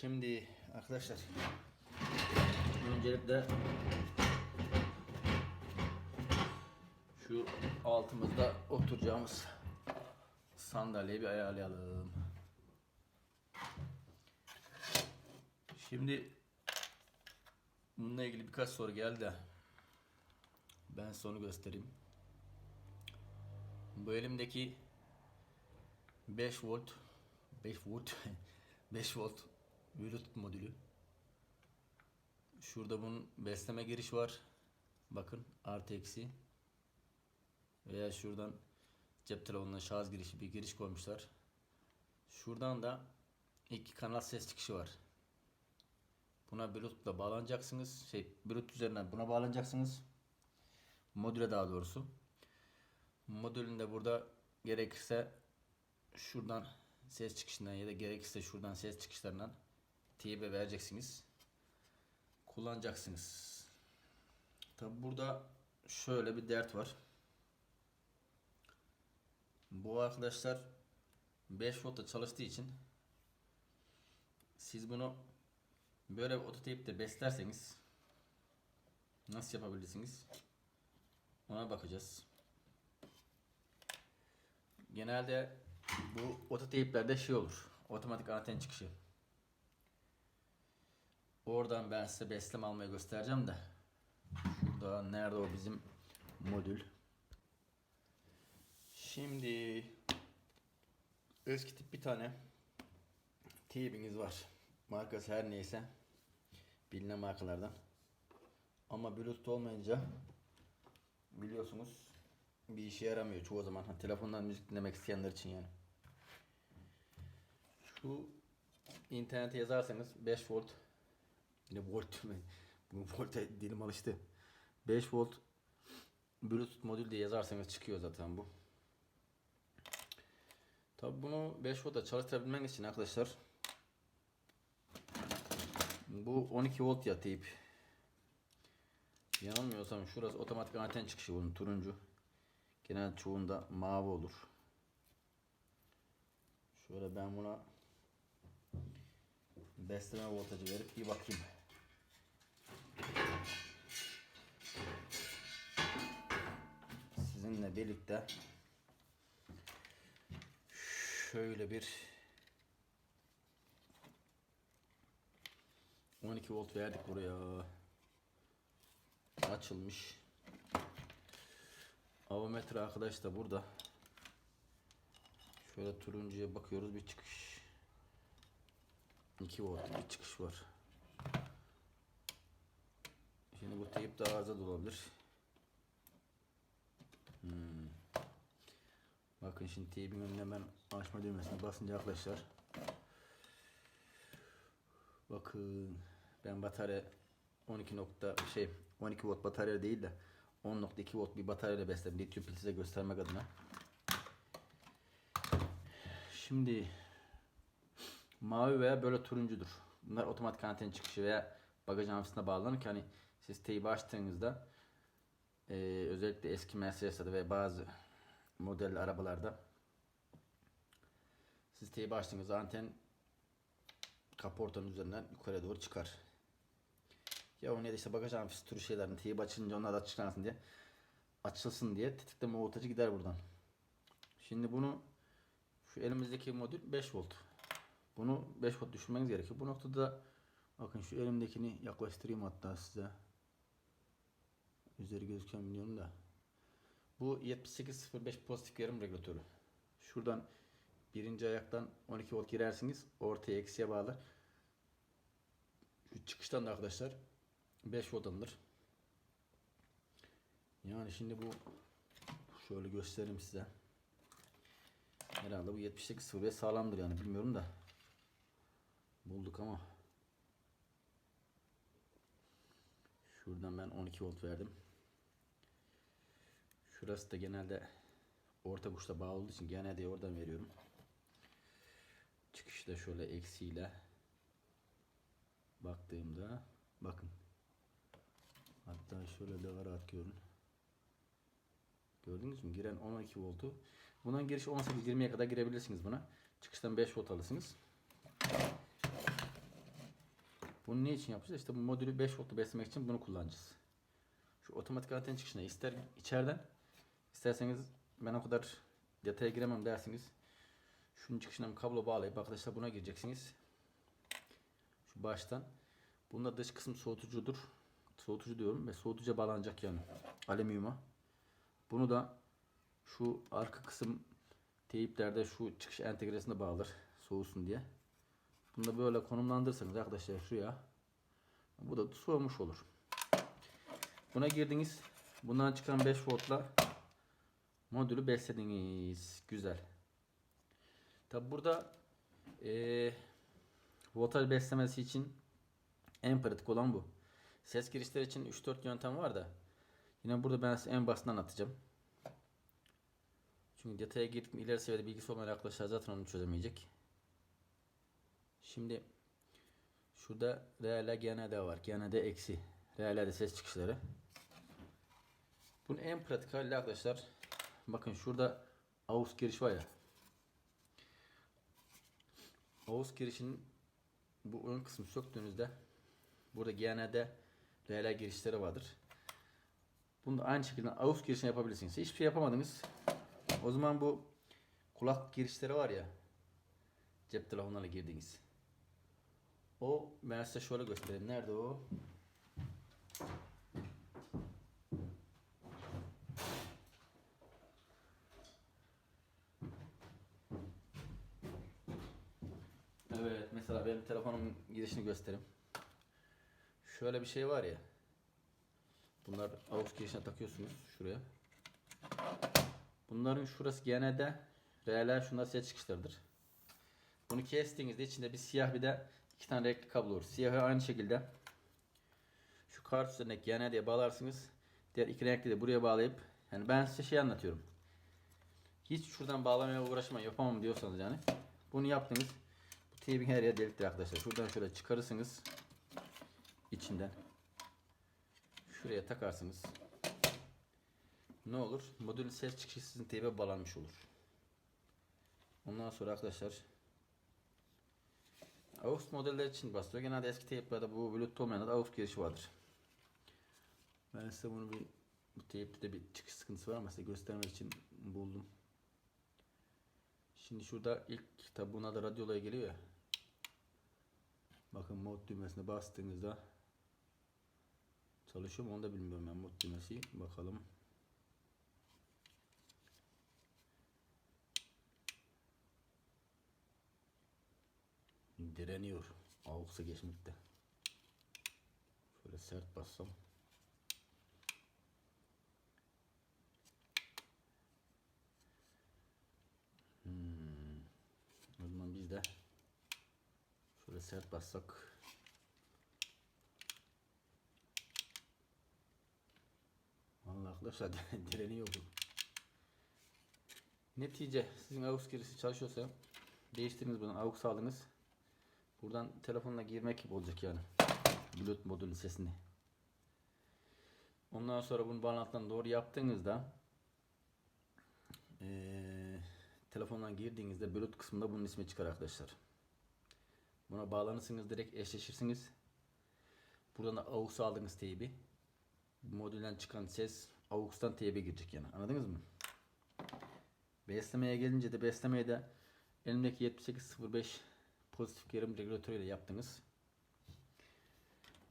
Şimdi arkadaşlar öncelikle şu altımızda oturacağımız sandalyeyi bir ayarlayalım. Şimdi bununla ilgili birkaç soru geldi ben sonu göstereyim. Bu elimdeki 5 volt 5 volt 5 volt Bluetooth modülü. Şurada bunun besleme giriş var. Bakın artı eksi. Veya şuradan cep telefonuna şarj girişi bir giriş koymuşlar. Şuradan da iki kanal ses çıkışı var. Buna Bluetooth'la bağlanacaksınız. Şey Bluetooth üzerinden buna bağlanacaksınız. Modüle daha doğrusu. Modülün de burada gerekirse şuradan ses çıkışından ya da gerekirse şuradan ses çıkışlarından teybe vereceksiniz. Kullanacaksınız. Tabi burada şöyle bir dert var. Bu arkadaşlar 5 voltta çalıştığı için siz bunu böyle ototeypte beslerseniz nasıl yapabilirsiniz? Ona bakacağız. Genelde bu ototeyplerde şey olur. Otomatik anten çıkışı. Oradan ben size besleme almayı göstereceğim de. Şurada nerede o bizim modül. Şimdi eski tip bir tane teybiniz var. Markası her neyse. Bilinen markalardan. Ama Bluetooth olmayınca biliyorsunuz bir işe yaramıyor çoğu zaman. Ha, telefondan müzik dinlemek isteyenler için yani. Şu internete yazarsanız 5 volt yine volt mi? Bu volta dilim alıştı. 5 volt Bluetooth modül diye yazarsanız çıkıyor zaten bu. Tabi bunu 5 volta çalıştırabilmek için arkadaşlar bu 12 volt ya teyp. Yanılmıyorsam şurası otomatik anten çıkışı bunun turuncu. Genel çoğunda mavi olur. Şöyle ben buna besleme voltajı verip bir bakayım. Sizinle birlikte şöyle bir 12 volt verdik buraya. Açılmış. Avometre arkadaş da burada. Şöyle turuncuya bakıyoruz bir çıkış. 2 volt bir çıkış var. Şimdi bu teyip daha arıza da olabilir. Hmm. Bakın şimdi teybin önüne hemen açma düğmesine basınca arkadaşlar. Bakın ben batarya 12 nokta şey 12 volt batarya değil de 10.2 volt bir bataryayla besledim. Lityum pil size göstermek adına. Şimdi mavi veya böyle turuncudur. Bunlar otomatik anten çıkışı veya bagaj amfisine bağlanır ki hani siz teybi açtığınızda e, özellikle eski Mercedes'lerde ve bazı model arabalarda siz teybi açtığınızda anten kaportanın üzerinden yukarı doğru çıkar. Ya o ne de işte bagaj amfisi türü şeylerin teyip açınca onlar da açıklansın diye açılsın diye tetikleme voltajı gider buradan. Şimdi bunu şu elimizdeki modül 5 volt. Bunu 5 volt düşürmeniz gerekiyor. Bu noktada bakın şu elimdekini yaklaştırayım hatta size. Üzeri gözüken biliyorum da. Bu 7805 pozitif yarım regülatörü. Şuradan birinci ayaktan 12 volt girersiniz. Ortaya eksiye bağlar. Şu çıkıştan da arkadaşlar 5 volt alınır. Yani şimdi bu şöyle göstereyim size. Herhalde bu 78.05 sağlamdır yani bilmiyorum da. Bulduk ama. Şuradan ben 12 volt verdim. Şurası da genelde orta kuşta bağlı olduğu için genelde oradan veriyorum. Çıkışı da şöyle eksiyle baktığımda bakın Hatta şöyle de rahat görün. Gördünüz mü? Giren 12 voltu. Bundan giriş 18-20'ye kadar girebilirsiniz buna. Çıkıştan 5 volt alırsınız. Bunu ne için yapacağız? İşte bu modülü 5 voltlu beslemek için bunu kullanacağız. Şu otomatik anten çıkışına ister içeriden isterseniz ben o kadar detaya giremem dersiniz. Şunun çıkışına bir kablo bağlayıp arkadaşlar buna gireceksiniz. Şu baştan. Bunda dış kısım soğutucudur. Soğutucu diyorum ve soğutucuya bağlanacak yani. Alüminyuma. Bunu da şu arka kısım teyiplerde şu çıkış entegresine bağlar soğusun diye. Bunu da böyle konumlandırırsanız arkadaşlar şuraya bu da soğumuş olur. Buna girdiniz. Bundan çıkan 5 voltla modülü beslediniz. Güzel. Tabi burada eee voltaj beslemesi için en pratik olan bu. Ses girişleri için 3-4 yöntem var da yine burada ben size en basitinden anlatacağım. Çünkü detaya girip ileri seviyede bilgisi olmayan arkadaşlar zaten onu çözemeyecek. Şimdi şurada RL GND var. GND eksi. RL'de ses çıkışları. Bunun en pratik hali arkadaşlar. Bakın şurada AUX giriş var ya. AUX girişinin bu ön kısmı söktüğünüzde burada GND RL girişleri vardır. Bunu da aynı şekilde AUX girişini yapabilirsiniz. Hiçbir şey yapamadınız. O zaman bu kulak girişleri var ya cep telefonlarına girdiğiniz. O ben size şöyle göstereyim. Nerede o? Mesela benim telefonumun girişini göstereyim. Şöyle bir şey var ya. Bunlar AUX girişine takıyorsunuz şuraya. Bunların şurası genelde RL şunlar ses çıkışlarıdır. Bunu kestiğinizde içinde bir siyah bir de iki tane renkli kablo olur. Siyahı aynı şekilde şu kart üzerine GN diye bağlarsınız. Diğer iki renkli de buraya bağlayıp yani ben size şey anlatıyorum. Hiç şuradan bağlamaya uğraşmayın yapamam diyorsanız yani. Bunu yaptınız. Teybin her yere deliktir arkadaşlar. Şuradan şöyle çıkarırsınız. içinden. Şuraya takarsınız. Ne olur? Modülün ses çıkışı sizin teybe bağlanmış olur. Ondan sonra arkadaşlar AUX modeller için basıyor. Genelde eski teyplerde bu Bluetooth olmayan da AUX girişi vardır. Ben size bunu bir bu teypte de bir çıkış sıkıntısı var ama size göstermek için buldum. Şimdi şurada ilk tabi buna da radyo olayı geliyor ya. Bakın mod düğmesine bastığınızda çalışıyor mu onu da bilmiyorum ben mod düğmesi. Bakalım. direniyor. AUX'a geçmekte. Şöyle sert bassam. Hmm. O zaman biz de şöyle sert bassak. Vallahi arkadaşlar direniyor bu. Netice sizin AUX girişi çalışıyorsa değiştiriniz buradan AUX aldınız. Buradan telefonla girmek gibi olacak yani. Bluetooth modülün sesini. Ondan sonra bunu bağlantıdan doğru yaptığınızda ee, telefondan girdiğinizde Bluetooth kısmında bunun ismi çıkar arkadaşlar. Buna bağlanırsınız direkt eşleşirsiniz. Buradan da AUX aldığınız teybi modülden çıkan ses AUX'tan teybe girecek yani. Anladınız mı? Beslemeye gelince de beslemeye de elimdeki 7805 pozitif gerilim regülatörüyle yaptınız.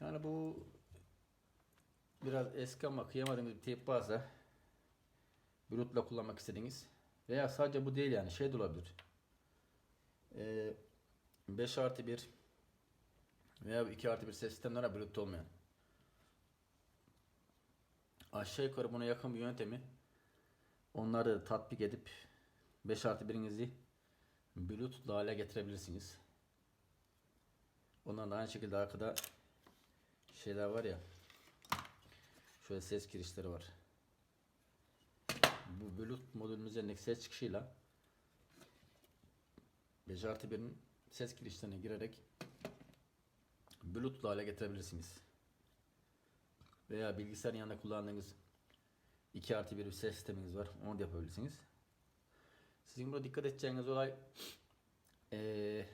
Yani bu biraz eski ama kıyamadığınız bir teyp varsa Bluetooth'la kullanmak istediğiniz veya sadece bu değil yani şey de olabilir. Ee, 5 artı 1 veya 2 artı 1 ses sistemleri Bluetooth olmayan. Aşağı yukarı buna yakın bir yöntemi onları tatbik edip 5 artı 1'inizi Bluetooth hale getirebilirsiniz. Ondan da aynı şekilde arkada şeyler var ya. Şöyle ses girişleri var. Bu Bluetooth modülün üzerindeki ses çıkışıyla 5 artı 1'in ses girişlerine girerek Bluetooth hale getirebilirsiniz. Veya bilgisayarın yanında kullandığınız 2 artı 1 bir ses sisteminiz var. Onu da yapabilirsiniz. Sizin burada dikkat edeceğiniz olay ee,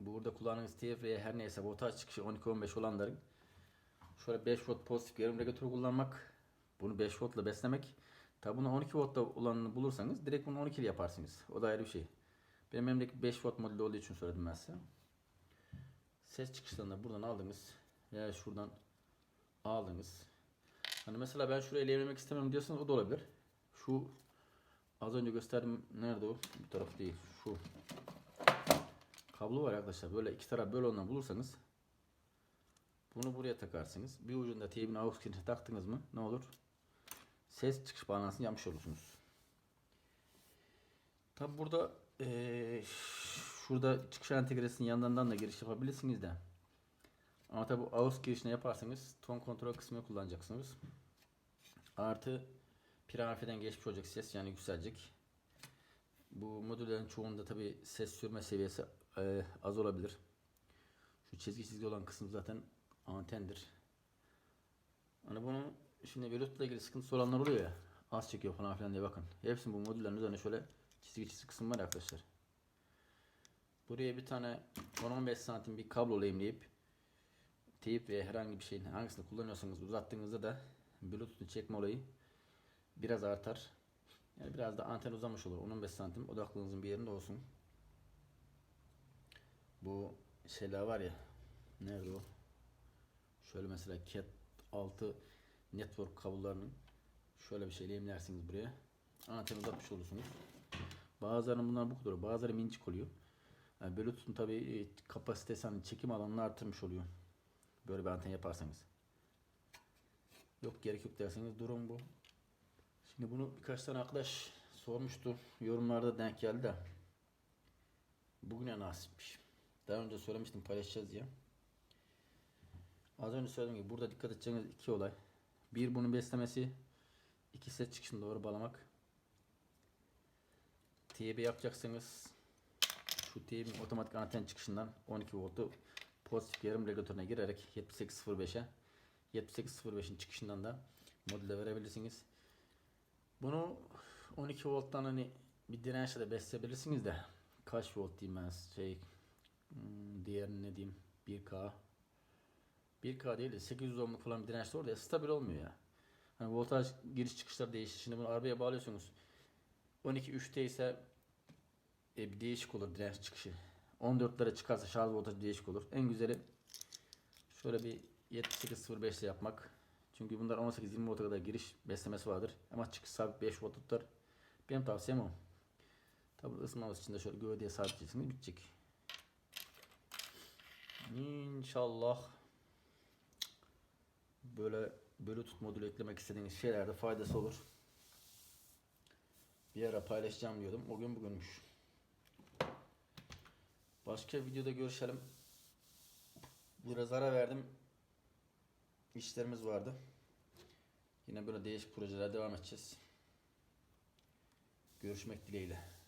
bu burada kullandığınız TFR'ye her neyse voltaj çıkışı 12-15 olanların şöyle 5 volt pozitif yarım regülatör kullanmak bunu 5 voltla beslemek tabi bunu 12 voltta olanını bulursanız direkt bunu 12 ile yaparsınız. O da ayrı bir şey. Benim elimdeki 5 volt modeli olduğu için söyledim ben size. Ses çıkışlarını da buradan aldınız veya şuradan aldınız. Hani mesela ben şuraya eleyemlemek istemiyorum diyorsanız o da olabilir. Şu az önce gösterdim nerede o? Bu taraf değil. Şu kablo var arkadaşlar. Böyle iki taraf böyle ondan bulursanız bunu buraya takarsınız. Bir ucunda teybin aux kirişine taktınız mı ne olur? Ses çıkış bağlantısını yapmış olursunuz. Tabi burada eee, şurada çıkış entegresinin yanından da giriş yapabilirsiniz de. Ama tabi aux girişine yaparsanız ton kontrol kısmını kullanacaksınız. Artı piramiden geçmiş olacak ses yani yükselecek. Bu modüllerin çoğunda tabi ses sürme seviyesi eee, az olabilir. Şu çizgi çizgi olan kısım zaten antendir. Hani bunun şimdi Bluetooth ile ilgili sıkıntısı olanlar oluyor ya. Az çekiyor falan filan diye bakın. Hepsinin bu modüllerin üzerine şöyle çizgi çizgi kısım var arkadaşlar. Buraya bir tane 10-15 santim bir kablo lehimleyip teyip veya herhangi bir şeyin hangisini kullanıyorsanız uzattığınızda da Bluetooth'u çekme olayı biraz artar. Yani biraz da anten uzamış olur. 10-15 santim odaklığınızın bir yerinde olsun. Bu şeyler var ya nerede o? Şöyle mesela Cat 6 network kablolarının şöyle bir şey lehimlersiniz buraya. Anten uzatmış olursunuz. Bazılarının bunlar bu kadar. Bazıları minicik oluyor. Yani Bluetooth'un tabi kapasitesi hani çekim alanını artırmış oluyor. Böyle bir anten yaparsanız. Yok gerek yok derseniz durum bu. Şimdi bunu birkaç tane arkadaş sormuştu. Yorumlarda denk geldi de. Bugüne nasipmiş. Daha önce söylemiştim paylaşacağız diye. Az önce söylediğim gibi burada dikkat edeceğiniz iki olay. Bir bunun beslemesi. iki ses çıkışını doğru bağlamak. TB yapacaksınız. Şu TB'nin otomatik anten çıkışından 12 voltu pozitif yarım regülatörüne girerek 7805'e 7805'in çıkışından da modüle verebilirsiniz. Bunu 12 volttan hani bir dirençle de besleyebilirsiniz de kaç volt diyeyim ben şey hmm, diğerini ne diyeyim 1K 1K değil de 800 ohmluk falan bir dirençli orada stabil olmuyor ya. Hani voltaj giriş çıkışlar değişir. Şimdi bunu arabaya bağlıyorsunuz. 12 3'te ise e, bir değişik olur direnç çıkışı. 14'lere çıkarsa şarj voltajı değişik olur. En güzeli şöyle bir 7805 ile yapmak. Çünkü bunlar 18-20 volta kadar giriş beslemesi vardır. Ama çıkış sabit 5 volt tutar. Benim tavsiyem o. Tabi ısınmaması için de şöyle gövdeye sabitleyeceksiniz bitecek. İnşallah böyle Bluetooth modülü eklemek istediğiniz şeylerde faydası olur. Bir ara paylaşacağım diyordum. O gün bugünmüş. Başka videoda görüşelim. Biraz ara verdim. İşlerimiz vardı. Yine böyle değişik projelere devam edeceğiz. Görüşmek dileğiyle.